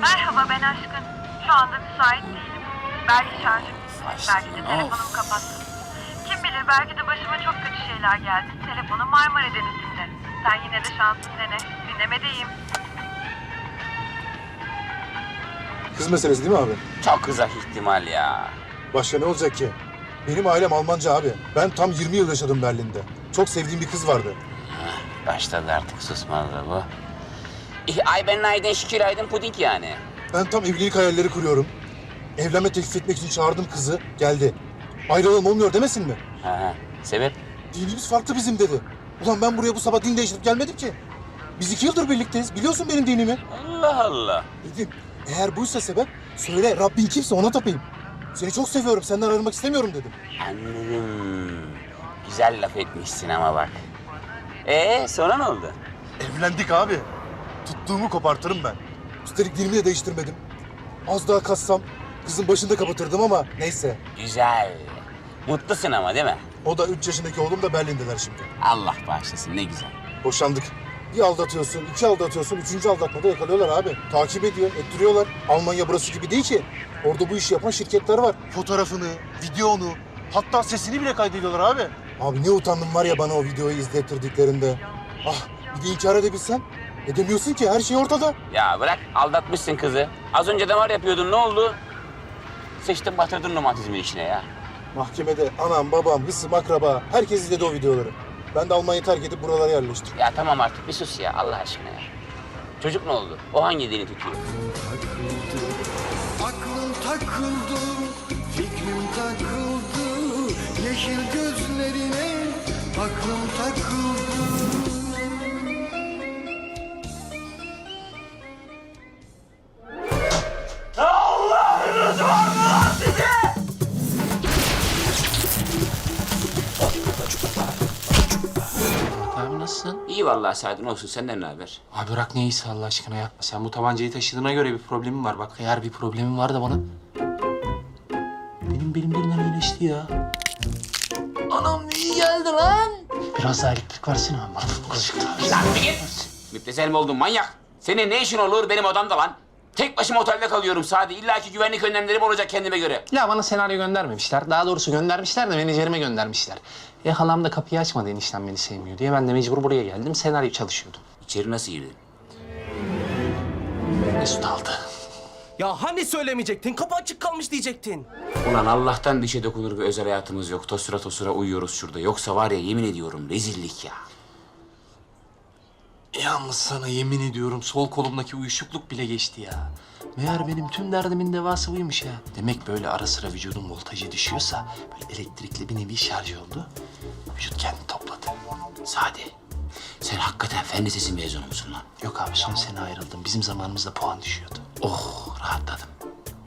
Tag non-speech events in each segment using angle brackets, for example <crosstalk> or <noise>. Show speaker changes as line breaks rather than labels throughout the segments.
Merhaba ben Aşkın. Şu anda müsait değilim. Belki şarjım. Belki de telefonumu kapattım. Kim bilir belki de başıma çok kötü şeyler geldi. Telefonum Marmara Denizi'nde. Sen yine de şansın dene. Dinlemedeyim.
Kız meselesi değil mi abi?
Çok uzak ihtimal ya.
Başka ne olacak ki? Benim ailem Almanca abi. Ben tam 20 yıl yaşadım Berlin'de. Çok sevdiğim bir kız vardı.
Başladı artık susmalı bu. Ich Ayben Aydın Şükür Aydın Puding yani.
Ben tam evlilik hayalleri kuruyorum. Evlenme teklif etmek için çağırdım kızı. Geldi. Ayrılalım olmuyor demesin mi?
Ha. sebep?
Dinimiz farklı bizim dedi. Ulan ben buraya bu sabah din değiştirip gelmedim ki. Biz iki yıldır birlikteyiz. Biliyorsun benim dinimi.
Allah Allah.
Dedim eğer buysa sebep söyle Rabbin kimse ona tapayım. Seni çok seviyorum. Senden ayrılmak istemiyorum dedim.
Anladım. Güzel laf etmişsin ama bak. Ee sonra ne oldu?
Evlendik abi. Tuttuğumu kopartırım ben. Üstelik dinimi de değiştirmedim. Az daha kassam kızın başında kapatırdım ama neyse.
Güzel. Mutlusun ama değil mi?
O da 3 yaşındaki oğlum da Berlin'deler şimdi.
Allah bağışlasın ne güzel.
Boşandık. Bir aldatıyorsun, iki aldatıyorsun, üçüncü aldatmada yakalıyorlar abi. Takip ediyor, ettiriyorlar. Almanya burası gibi değil ki. Orada bu işi yapan şirketler var. Fotoğrafını, videonu, hatta sesini bile kaydediyorlar abi. Abi ne utandım var ya bana o videoyu izlettirdiklerinde. Ah bir de inkar edebilsen. Edemiyorsun ki her şey ortada.
Ya bırak aldatmışsın kızı. Az önce damar yapıyordun ne oldu? Sıçtın batırdın romantizmin içine ya.
Mahkemede anam, babam, hısım, akraba herkes izledi o videoları. Ben de Almanya'yı terk edip buralara yerleştim.
Ya tamam artık bir sus ya Allah aşkına ya. Çocuk ne oldu? O hangi dini tutuyor?
Aklım takıldı, fikrim takıldı Yeşil gözlerine aklım takıldı
nasılsın?
İyi vallahi Sa'din olsun. Senden ne haber?
Abi bırak ne iyisi Allah aşkına ya. Sen bu tabancayı taşıdığına göre bir problemin var. Bak eğer bir problemin var da bana... Benim belim birinden iyileşti ya. Anam iyi geldi lan. Biraz daha elektrik versene abi bana.
Lan bir git! Müptezel mi oldun manyak? Senin ne işin olur benim odamda lan? Tek başıma otelde kalıyorum Sadi. İlla ki güvenlik önlemlerim olacak kendime göre.
Ya bana senaryo göndermemişler. Daha doğrusu göndermişler de menajerime göndermişler. E halam da kapıyı açmadı eniştem beni sevmiyor diye. Ben de mecbur buraya geldim. Senaryo çalışıyordum.
İçeri nasıl girdin?
Mesut aldı.
Ya hani söylemeyecektin? Kapı açık kalmış diyecektin.
Ulan Allah'tan dişe dokunur bir özel hayatımız yok. Tosura tosura uyuyoruz şurada. Yoksa var ya yemin ediyorum rezillik ya.
Yalnız sana yemin ediyorum sol kolumdaki uyuşukluk bile geçti ya. Meğer benim tüm derdimin devası buymuş ya. Demek böyle ara sıra vücudun voltajı düşüyorsa böyle elektrikli bir nevi şarj oldu. Vücut kendini topladı.
Sadi, sen hakikaten fen lisesi mezunu musun lan?
Yok abi son sene ayrıldım. Bizim zamanımızda puan düşüyordu.
Oh rahatladım.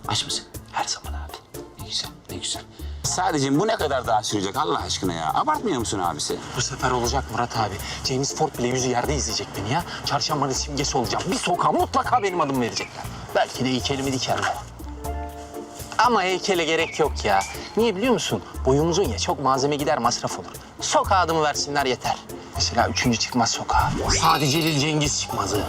Aç mısın?
Her zaman abi.
Ne güzel, ne güzel. Sadece bu ne kadar daha sürecek Allah aşkına ya? Abartmıyor musun abisi?
Bu sefer olacak Murat abi. James Ford bile yüzü yerde izleyecek beni ya. Çarşambanın simgesi olacağım. Bir sokağa mutlaka benim adımı verecekler. Belki de heykelimi dikerler. Ama heykele gerek yok ya. Niye biliyor musun? Boyumuzun ya çok malzeme gider masraf olur. Sokağa adımı versinler yeter. Mesela üçüncü çıkmaz sokağa. Sadece Celil Cengiz çıkmazı.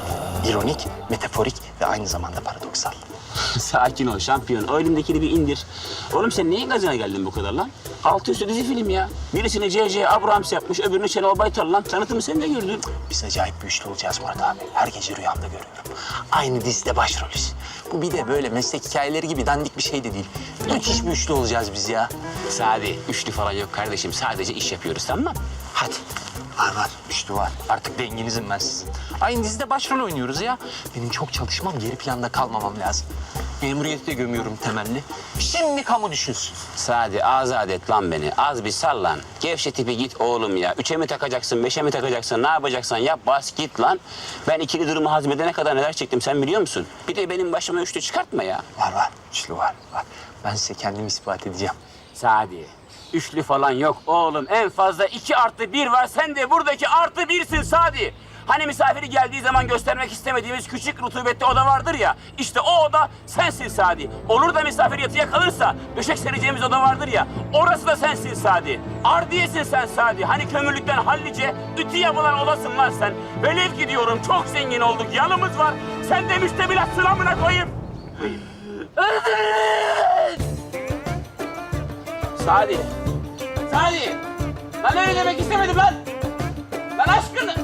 İronik, metaforik ve aynı zamanda paradoksal. <laughs>
Sakin ol şampiyon. O elindekini bir indir. Oğlum sen neyin gazına geldin bu kadar lan? Altı üstü dizi film ya. Birisini C.C. Abrams yapmış, öbürünü Şenol Baytar lan. Tanıtımı sen de gördün.
Biz acayip bir üçlü olacağız Murat abi. Her gece rüyamda görüyorum. Aynı dizide başrolüz. Bu bir de böyle meslek hikayeleri gibi dandik bir şey de değil. Müthiş bir üçlü olacağız biz ya.
Sadi, üçlü falan yok kardeşim. Sadece iş yapıyoruz tamam mı?
Hadi. Var var. Üçlü var. Artık dengenizim ben sizin. Aynı dizide başrol oynuyoruz ya. Benim çok çalışmam, geri planda kalmamam lazım. Memuriyeti de gömüyorum temelli. Şimdi kamu düşünsün.
Sadi, azat et lan beni. Az bir sallan. Gevşe tipi git oğlum ya. Üçe mi takacaksın, beşe mi takacaksın? Ne yapacaksan yap, bas git lan. Ben ikili durumu hazmedene kadar neler çektim sen biliyor musun? Bir de benim başıma üçlü çıkartma ya.
Var var. Üçlü var. var. Ben size kendimi ispat edeceğim.
Sadi, üçlü falan yok oğlum. En fazla iki artı bir var. Sen de buradaki artı birsin Sadi. Hani misafiri geldiği zaman göstermek istemediğimiz küçük rutubetli oda vardır ya. İşte o oda sensin Sadi. Olur da misafir yatıya kalırsa döşek sereceğimiz oda vardır ya. Orası da sensin Sadi. Ardiyesin sen Sadi. Hani kömürlükten hallice ütü yapılan odasın lan sen. Velev ki diyorum çok zengin olduk. Yanımız var. Sen de müstebilat sıramına koyayım. Sadi. Sadi. Lan öyle demek istemedim lan. Lan aşkını.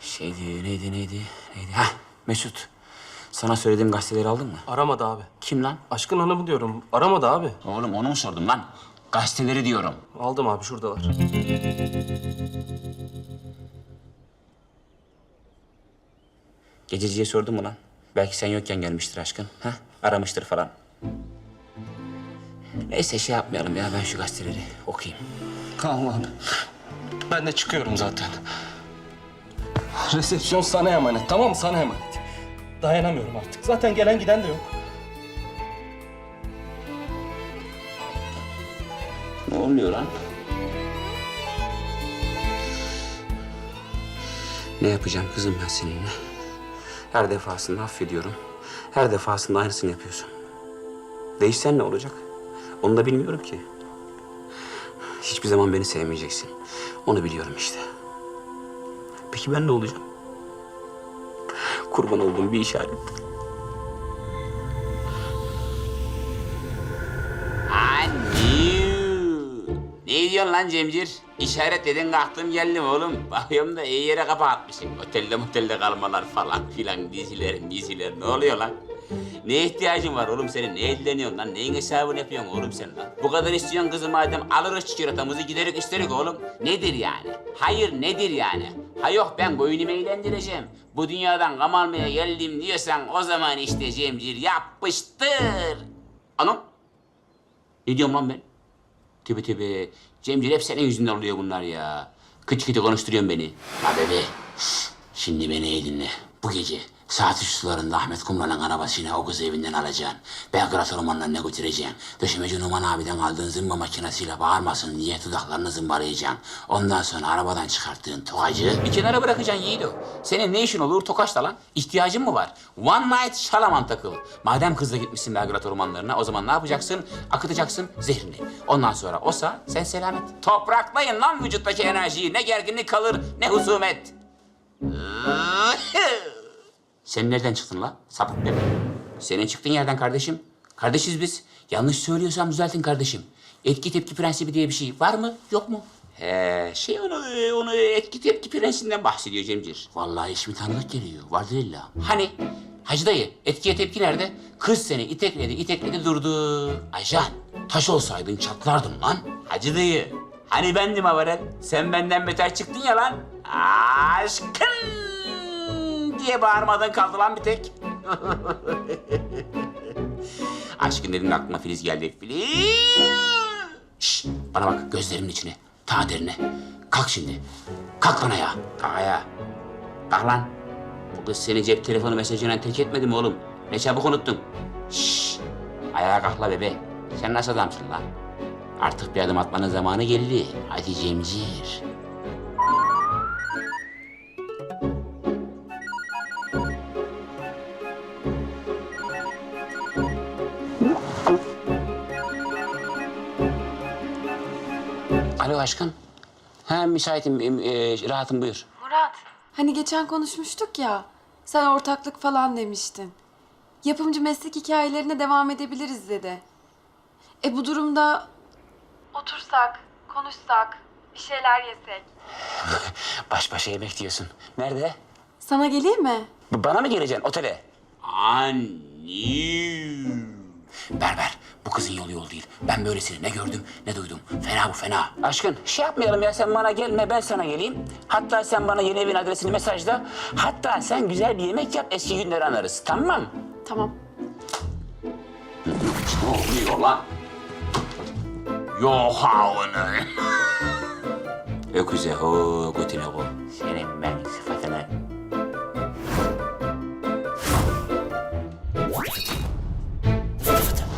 Şeydi, neydi, neydi, neydi? Hah, Mesut. Sana söylediğim gazeteleri aldın mı?
Aramadı abi.
Kim lan?
Aşkın hanımı diyorum. Aramadı abi.
Oğlum onu mu sordum lan? Gazeteleri diyorum.
Aldım abi şuradalar.
Gececiye sordum mu lan? Belki sen yokken gelmiştir aşkın. Ha? Aramıştır falan. Neyse şey yapmayalım ya. Ben şu gazeteleri okuyayım.
Tamam abi. Ben de çıkıyorum zaten. Resepsiyon sana emanet tamam mı? Sana emanet. Dayanamıyorum artık. Zaten gelen giden de yok.
Ne oluyor lan? Ne yapacağım kızım ben seninle? Her defasında affediyorum. Her defasında aynısını yapıyorsun. Değişsen ne olacak? Onu da bilmiyorum ki. Hiçbir zaman beni sevmeyeceksin. Onu biliyorum işte. Peki ben ne olacağım? Kurban olduğum bir işaret. Diyorsun lan Cemcir? İşaret dedin kalktım geldim oğlum. <laughs> Bakıyorum da iyi yere kafa atmışsın. Otelde motelde kalmalar falan filan diziler diziler. Ne oluyor lan? Ne ihtiyacın var oğlum senin? Ne elleniyorsun lan? Neyin hesabını yapıyorsun oğlum sen lan? Bu kadar istiyorsun kızı madem alırız çikolatamızı giderek isterik oğlum. Nedir yani? Hayır nedir yani? Ha yok ben boynumu eğlendireceğim. Bu dünyadan gam almaya geldim diyorsan o zaman işte Cemcir yapıştır. Anam ne diyorum lan ben? Tübe tübe. Cemcir hep senin yüzünden oluyor bunlar ya. Kıç kıtı konuşturuyorsun beni. Ha bebe. Şimdi beni iyi dinle. Bu gece saat üç sularında Ahmet Kumral'ın arabasıyla o kızı evinden alacaksın. Belgrad ormanlarına götüreceksin. Döşemeci Numan abiden aldığın zımba makinesiyle bağırmasın diye dudaklarını zımbalayacaksın. Ondan sonra arabadan çıkarttığın tokacı bir kenara bırakacaksın yiğido. Senin ne işin olur tokaçla lan? İhtiyacın mı var? One night şalaman takıl. Madem kızla gitmişsin Belgrad ormanlarına o zaman ne yapacaksın? Akıtacaksın zehrini. Ondan sonra osa sen selamet. Topraklayın lan vücuttaki enerjiyi. Ne gerginlik kalır ne husumet. <laughs> Sen nereden çıktın la? Sapık bebe. Senin çıktığın yerden kardeşim. Kardeşiz biz. Yanlış söylüyorsam düzeltin kardeşim. Etki tepki prensibi diye bir şey var mı? Yok mu? He, şey onu, onu etki tepki prensibinden bahsediyor Cemcir. Vallahi ismi tanıdık geliyor. Vardır illa. Hani? Hacı dayı, etkiye tepki nerede? Kız seni itekledi, itekledi durdu. Ajan, taş olsaydın çatlardın lan. Hacı dayı, hani bendim Avarel? Sen benden beter çıktın ya lan. Aşkın diye bağırmadan kaldı lan bir tek. <laughs> Aşkın dedim de aklıma Filiz geldi. Filiz! Şşş, bana bak gözlerimin içine, ta derine. Kalk şimdi. Kalk lan ayağa. Kalk ayağa. Kalk lan. Bu kız seni cep telefonu mesajıyla terk etmedi mi oğlum? Ne çabuk unuttun. Şşş. Ayağa kalk la bebe. Sen nasıl adamsın lan? Artık bir adım atmanın zamanı geldi. Hadi Cemcir. Alo aşkım. Ha müsaitim, e, rahatım buyur.
Murat. Hani geçen konuşmuştuk ya. Sen ortaklık falan demiştin. Yapımcı meslek hikayelerine devam edebiliriz dedi. E bu durumda... Otursak, konuşsak, bir şeyler yesek. <laughs>
Baş başa yemek diyorsun. Nerede?
Sana geleyim mi?
B- Bana mı geleceksin otele? Annem. Berber, bu kızın yolu yol değil. Ben böylesini ne gördüm ne duydum. Fena bu fena. Aşkın şey yapmayalım ya sen bana gelme ben sana geleyim. Hatta sen bana yeni evin adresini mesajla. Hatta sen güzel bir yemek yap eski günleri anarız tamam
Tamam.
Ne oluyor lan? Yok ha <laughs> onu. Öküze ho götüne ko. Senin ben sıfatını.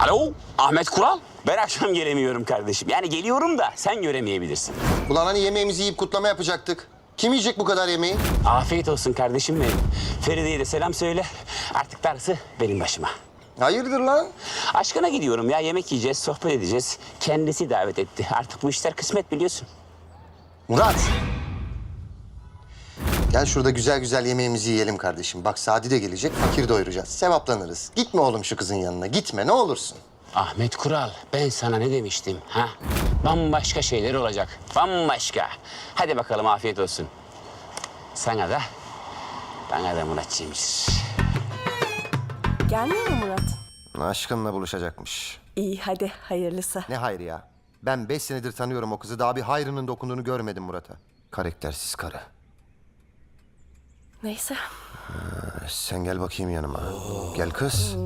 Alo Ahmet Kural. Ben akşam gelemiyorum kardeşim. Yani geliyorum da sen göremeyebilirsin.
Ulan hani yemeğimizi yiyip kutlama yapacaktık? Kim yiyecek bu kadar yemeği?
Afiyet olsun kardeşim benim. Feride'ye de selam söyle. Artık darısı benim başıma.
Hayırdır lan?
Aşkına gidiyorum ya. Yemek yiyeceğiz, sohbet edeceğiz. Kendisi davet etti. Artık bu işler kısmet biliyorsun.
Murat! Gel şurada güzel güzel yemeğimizi yiyelim kardeşim. Bak Sadi de gelecek, fakir doyuracağız. Sevaplanırız. Gitme oğlum şu kızın yanına. Gitme ne olursun.
Ahmet Kural, ben sana ne demiştim ha? Bambaşka şeyler olacak. Bambaşka. Hadi bakalım afiyet olsun. Sana da, bana da Muratçıymış.
Gelmiyor mu Murat?
Aşkınla buluşacakmış.
İyi hadi hayırlısı.
Ne hayrı ya? Ben beş senedir tanıyorum o kızı. Daha bir hayrının dokunduğunu görmedim Murat'a. Karaktersiz karı.
Neyse.
Sen gel bakayım yanıma. Gel kız.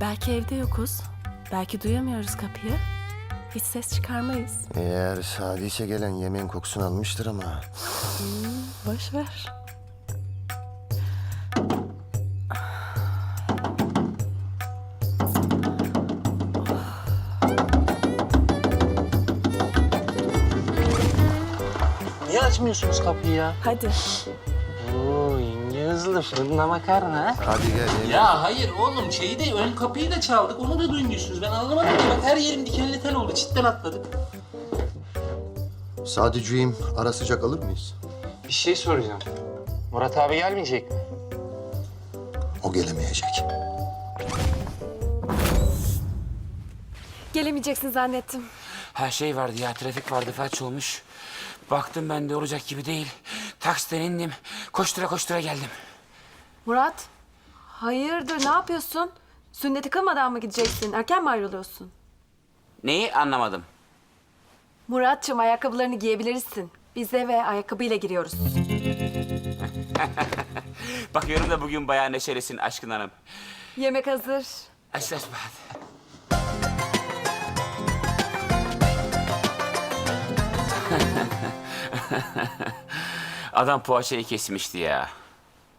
Belki evde yokuz. Belki duyamıyoruz kapıyı. Hiç ses çıkarmayız.
Eğer Sadi ise gelen yemeğin kokusunu almıştır ama.
Boş ver.
Açmıyorsunuz kapıyı ya?
Hadi.
Oo ince hızlı fırında makarna ha?
Hadi gel yemeğe.
Ya hayır oğlum şeyi de ön kapıyı da çaldık onu da duymuyorsunuz. Ben anlamadım ki bak her yerim dikenli tel oldu çitten atladık.
Sadiciğim ara sıcak alır mıyız?
Bir şey soracağım. Murat abi gelmeyecek mi?
O gelemeyecek.
Gelemeyeceksin zannettim.
Her şey vardı ya, trafik vardı, felç olmuş. Baktım ben de olacak gibi değil. Taksiden indim, koştura koştura geldim.
Murat, hayırdır ne yapıyorsun? Sünneti kılmadan mı gideceksin? Erken mi ayrılıyorsun?
Neyi anlamadım.
Muratçım ayakkabılarını giyebilirsin. Biz eve ayakkabıyla giriyoruz. <laughs>
Bakıyorum da bugün bayağı neşelisin aşkın hanım.
Yemek hazır.
Aç aç bak. <laughs> Adam poğaçayı kesmişti ya.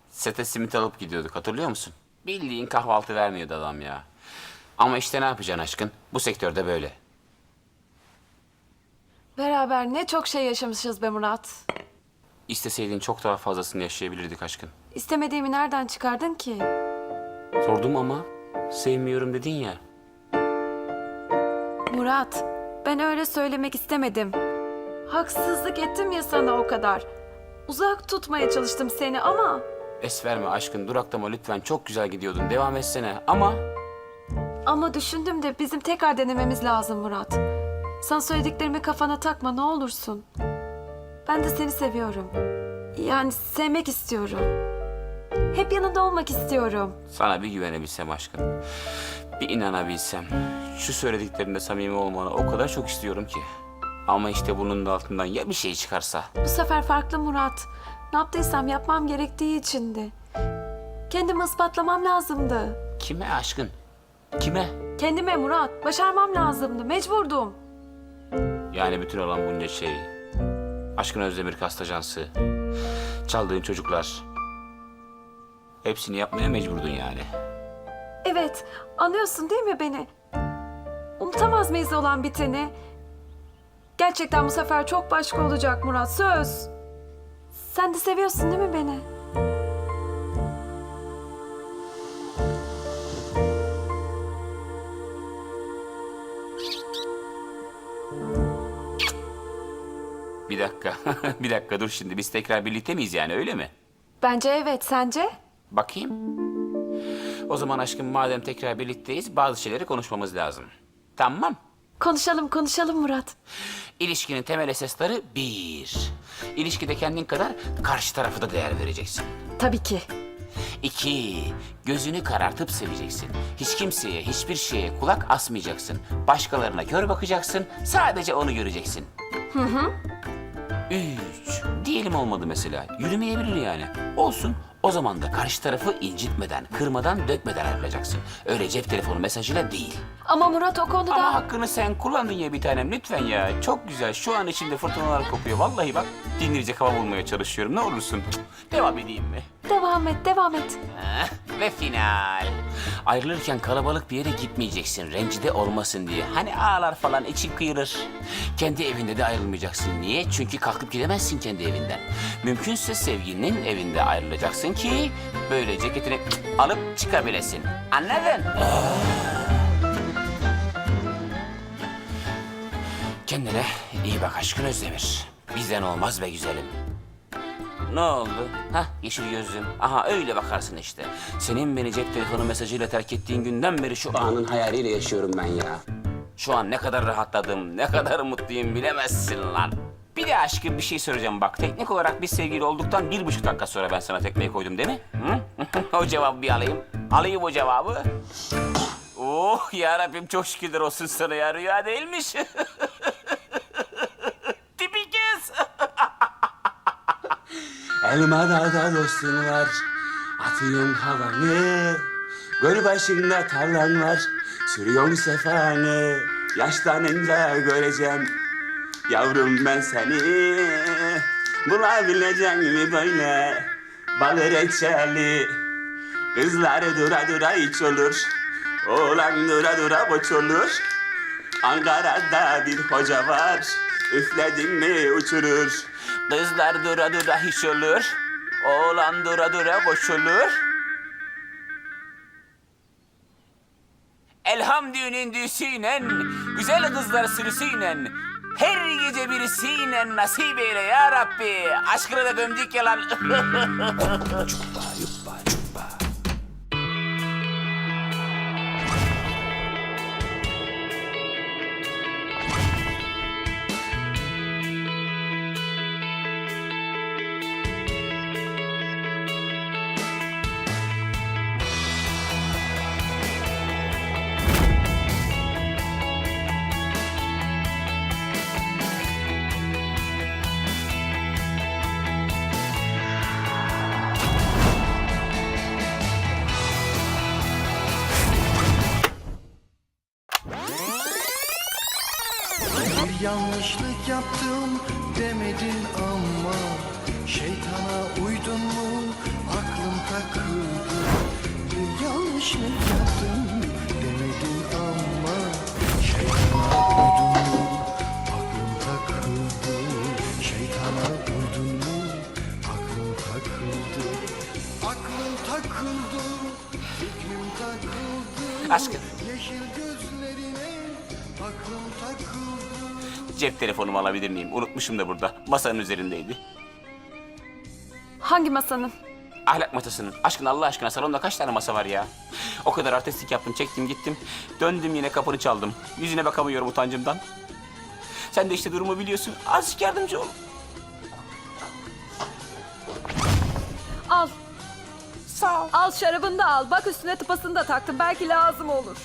Sete simit alıp gidiyorduk hatırlıyor musun? Bildiğin kahvaltı vermiyordu adam ya. Ama işte ne yapacaksın aşkın? Bu sektörde böyle.
Beraber ne çok şey yaşamışız be Murat.
İsteseydin çok daha fazlasını yaşayabilirdik aşkın.
İstemediğimi nereden çıkardın ki?
Sordum ama sevmiyorum dedin ya.
Murat, ben öyle söylemek istemedim. Haksızlık ettim ya sana o kadar. Uzak tutmaya çalıştım seni ama...
Es verme aşkın duraklama lütfen çok güzel gidiyordun devam etsene ama
Ama düşündüm de bizim tekrar denememiz lazım Murat. Sana söylediklerimi kafana takma ne olursun. Ben de seni seviyorum. Yani sevmek istiyorum. Hep yanında olmak istiyorum.
sana bir güvenebilsem aşkın. Bir inanabilsem. Şu söylediklerinde samimi olmanı o kadar çok istiyorum ki. Ama işte bunun da altından ya bir şey çıkarsa.
Bu sefer farklı Murat. Ne yaptıysam yapmam gerektiği içindi. Kendimi ispatlamam lazımdı.
Kime aşkın? Kime?
Kendime Murat. Başarmam lazımdı. Mecburdum.
Yani bütün olan bunca şey. Aşkın Özdemir Kast Ajansı. Çaldığın çocuklar. Hepsini yapmaya mecburdun yani.
Evet, anlıyorsun değil mi beni? Unutamaz mıyız olan biteni? Gerçekten bu sefer çok başka olacak Murat, söz. Sen de seviyorsun değil mi beni?
Bir dakika. <laughs> bir dakika dur şimdi. Biz tekrar birlikte miyiz yani öyle mi?
Bence evet, sence?
Bakayım. O zaman aşkım madem tekrar birlikteyiz bazı şeyleri konuşmamız lazım. Tamam.
Konuşalım, konuşalım Murat.
İlişkinin temel esasları bir. İlişkide kendin kadar karşı tarafı da değer vereceksin.
Tabii ki.
İki, gözünü karartıp seveceksin. Hiç kimseye, hiçbir şeye kulak asmayacaksın. Başkalarına kör bakacaksın, sadece onu göreceksin. Hı hı. Üç, diyelim olmadı mesela. Yürümeyebilir yani. Olsun, O zaman da karşı tarafı incitmeden, kırmadan, dökmeden ayrılacaksın. Öyle cep telefonu mesajıyla değil.
Ama Murat o konuda...
Ama hakkını sen kullandın ya bir tanem lütfen ya. Çok güzel. Şu an içinde fırtınalar kopuyor. Vallahi bak dindirecek hava bulmaya çalışıyorum. Ne olursun. Cık, Devam edeyim mi?
Devam et, devam et.
Heh, Ve final. Ayrılırken kalabalık bir yere gitmeyeceksin. Rencide olmasın diye. Hani ağlar falan için kıyılır. Kendi evinde de ayrılmayacaksın. Niye? Çünkü kalkıp gidemezsin kendi evinden. Mümkünse sevgilinin evinde ayrılacaksın ki böyle ceketini alıp çıkabilesin. Anladın? Kendine iyi bak aşkın Özdemir. Bizden olmaz be güzelim. Ne oldu? Hah yeşil gözlüm. Aha öyle bakarsın işte. Senin beni cep telefonu mesajıyla terk ettiğin günden beri şu anın hayaliyle yaşıyorum ben ya. Şu an ne kadar rahatladım, ne kadar mutluyum bilemezsin lan. Bir de aşkım bir şey soracağım bak. Teknik olarak biz sevgili olduktan bir buçuk dakika sonra ben sana tekmeyi koydum değil mi? Hı? <laughs> o cevabı bir alayım. Alayım o cevabı. Oh ya Rabbim çok şükürler olsun sana ya rüya değilmiş. <laughs> Tipik kız. Elmada da dostun var, atıyorum havanı. Göl başında tarlan var, sürüyorum sefanı. Yaşlanınca göreceğim, yavrum ben seni. Bulabilecek mi böyle balı reçeli? Kızlar dura dura iç olur, oğlan dura dura boç olur. Ankara'da bir hoca var. Üfledin mi uçurur. Kızlar dura dura hiç olur. Oğlan dura dura koşulur. Elham düğünün düğüsüyle, güzel kızlar sürüsüyle, her gece birisiyle nasip eyle ya Rabbi. Aşkına da gömdük yalan. <laughs>
yaptım demedin ama Şeytana uydun mu? Aklım takıldı. Bir yanlışlık yaptım demedin ama Şeytana uydun mu? Aklım takıldı. Şeytana uydun mu? Aklım takıldı. Aklım takıldı. Fikrim takıldı.
Aşkım.
Yeşil gözlerine aklım takıldı
Cep telefonumu alabilir miyim? Unutmuşum da burada. Masanın üzerindeydi.
Hangi masanın?
Ahlak masasının. Aşkın Allah aşkına salonda kaç tane masa var ya? O kadar artistlik yaptım, çektim gittim. Döndüm yine kapını çaldım. Yüzüne bakamıyorum utancımdan. Sen de işte durumu biliyorsun. Azıcık yardımcı ol.
Al.
Sağ ol.
Al şarabını da al. Bak üstüne tıpasını da taktım. Belki lazım olur.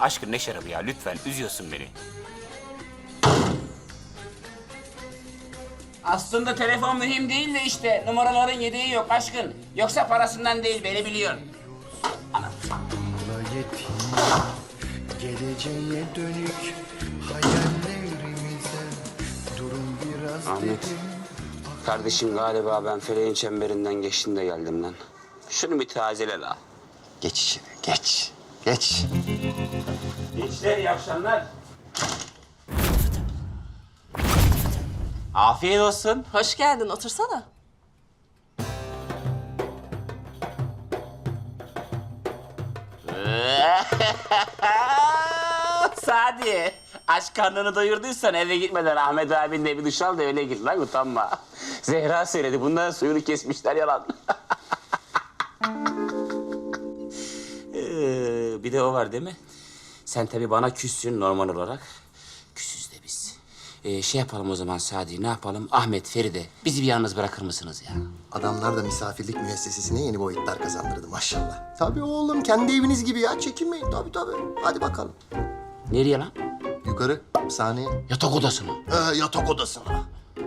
Aşkın ne şarabı ya lütfen. Üzüyorsun beni. Aslında telefon mühim değil de işte numaraların yedeği yok aşkın. Yoksa parasından değil beni biliyorsun.
Akla yetim Geleceğe dönük hayallerimize Durum biraz
Ahmet.
dedim
Kardeşim galiba ben feleğin çemberinden geçtim de geldim lan. Şunu bir tazele la.
Geç içeri, geç. Geç.
Gençler iyi akşamlar. Afiyet olsun.
Hoş geldin, otursana. <laughs>
Sadi. Aç karnını doyurduysan eve gitmeden Ahmet abinle bir duş al da öyle git lan utanma. <laughs> Zehra söyledi bundan suyunu kesmişler yalan. <laughs> Ee, bir de o var değil mi? Sen tabii bana küssün normal olarak. Ee, şey yapalım o zaman Sadi ne yapalım? Ahmet, Feride bizi bir yalnız bırakır mısınız ya?
Adamlar da misafirlik müessesesine yeni boyutlar kazandırdı maşallah. Tabii oğlum kendi eviniz gibi ya çekinmeyin tabii tabii. Hadi bakalım.
Nereye lan?
Yukarı sahneye.
Yatak odasına.
Ee, yatak odasına.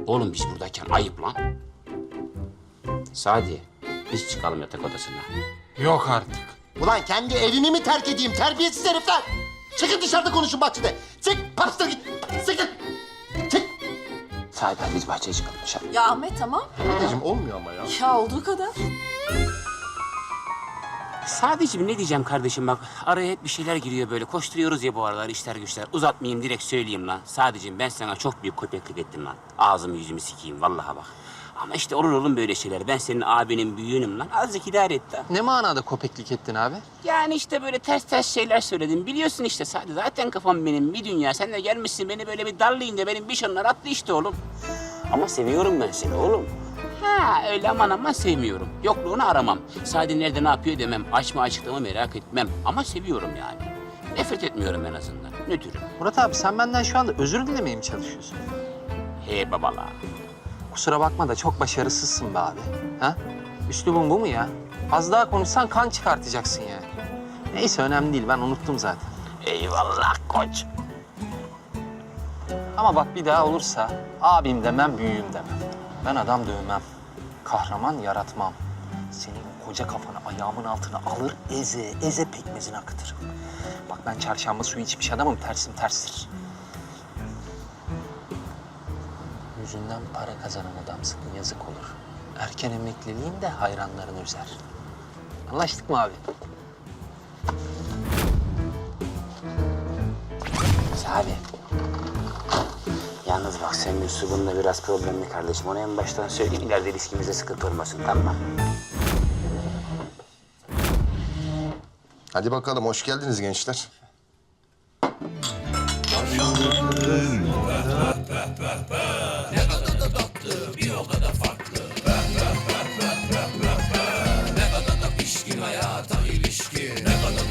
Oğlum biz buradayken ayıp lan. Sadi, Biz çıkalım yatak odasına.
Yok artık.
Ulan kendi evimi mi terk edeyim terbiyesiz herifler? Çıkın dışarıda konuşun bahçede. Çık papstır git. Çıkın.
Sahiden biz bahçeye çıkalım dışarı.
Ya Ahmet tamam.
Anneciğim olmuyor ama ya.
Ya olduğu kadar.
Sadece ne diyeceğim kardeşim bak araya hep bir şeyler giriyor böyle koşturuyoruz ya bu aralar işler güçler uzatmayayım direkt söyleyeyim lan. Sadece ben sana çok büyük köpeklik ettim lan. Ağzımı yüzümü sikeyim vallahi bak. Ama işte olur oğlum böyle şeyler. Ben senin abinin büyüğünüm lan. Azıcık idare et lan.
Ne manada köpeklik ettin abi?
Yani işte böyle ters ters şeyler söyledim. Biliyorsun işte sadece zaten kafam benim bir dünya. Sen de gelmişsin beni böyle bir darlayınca benim bir şunlar attı işte oğlum. Ama seviyorum ben seni oğlum. Ha öyle aman aman sevmiyorum. Yokluğunu aramam. Sadi nerede ne yapıyor demem. Aç mı açıkta mı merak etmem. Ama seviyorum yani. Nefret etmiyorum en azından. Nötrüm.
Murat abi sen benden şu anda özür dilemeye mi çalışıyorsun?
He babala.
Kusura bakma da çok başarısızsın be abi. Ha? Üslubun bu mu ya? Az daha konuşsan kan çıkartacaksın yani. Neyse önemli değil ben unuttum zaten.
Eyvallah koç.
Ama bak bir daha olursa abim demem, büyüğüm demem. Ben adam dövmem. Kahraman yaratmam. Senin o koca kafanı ayağımın altına alır, eze, eze pekmezini akıtırım. Bak ben çarşamba suyu içmiş adamım, tersim terstir. Yüzünden para kazanan adamsın, yazık olur. Erken emekliliğin de hayranlarını üzer. Anlaştık mı abi?
Sadi. Yalnız bak senin üslubunla biraz problemli kardeşim. Onu en baştan söyleyeyim. İleride ilişkimize sıkıntı olmasın tamam mı?
Hadi bakalım hoş geldiniz gençler.